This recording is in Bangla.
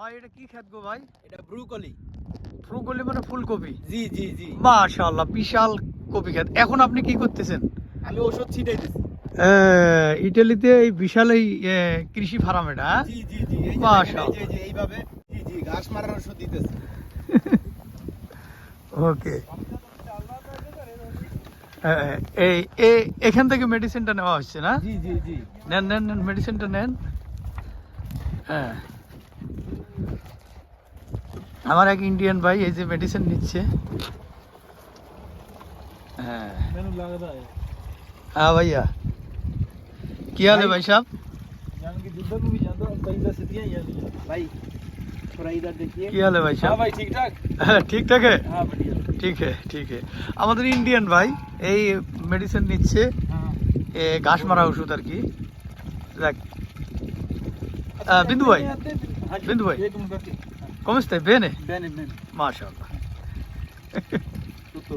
ভাই এটা কি খেত গো ভাই? এটা ব্রুকলি। ফুলকপি মানে ফুলকপি? জি জি জি। মাশাআল্লাহ বিশাল কপি খেত এখন আপনি কি করতেছেন? আমি ওষুধ ছিটাইতেছি। আহ, ইটালিতে এই বিশাল এই কৃষি ফার্ম এটা হ্যাঁ? জি জি জি মাশাআল্লাহ। এইভাবে জি জি ঘাস মারার ওষুধ দিতেছি। ওকে। এই- এখান থেকে মেডিসিনটা নেওয়া হচ্ছে না? জি জি জি। নেন নেন নেন মেডিসিনটা নেন। হ্যাঁ। আমার এক ইন্ডিয়ান ভাই এই যে মেডিসিন নিচ্ছে হ্যাঁ मैंने लगा था हाँ भैया क्या हाल है भाई साहब जान के जिधर भी जाता हूं कई दस दिया या नहीं भाई थोड़ा इधर देखिए क्या हाल है भाई हाँ साहब भाई ठीक ठाक ঠিক ঠাক है हाँ बढ़िया ঠিক है ঠিক है আমাদের ইন্ডিয়ান ভাই এই মেডিসিন নিচ্ছে हाँ এ ঘাস মারা ওষুধ আর কি দেখ আহ, বিন্দু ভাই हाँ जी, Konuş da beni. Benim benim. Maşallah. Tut o.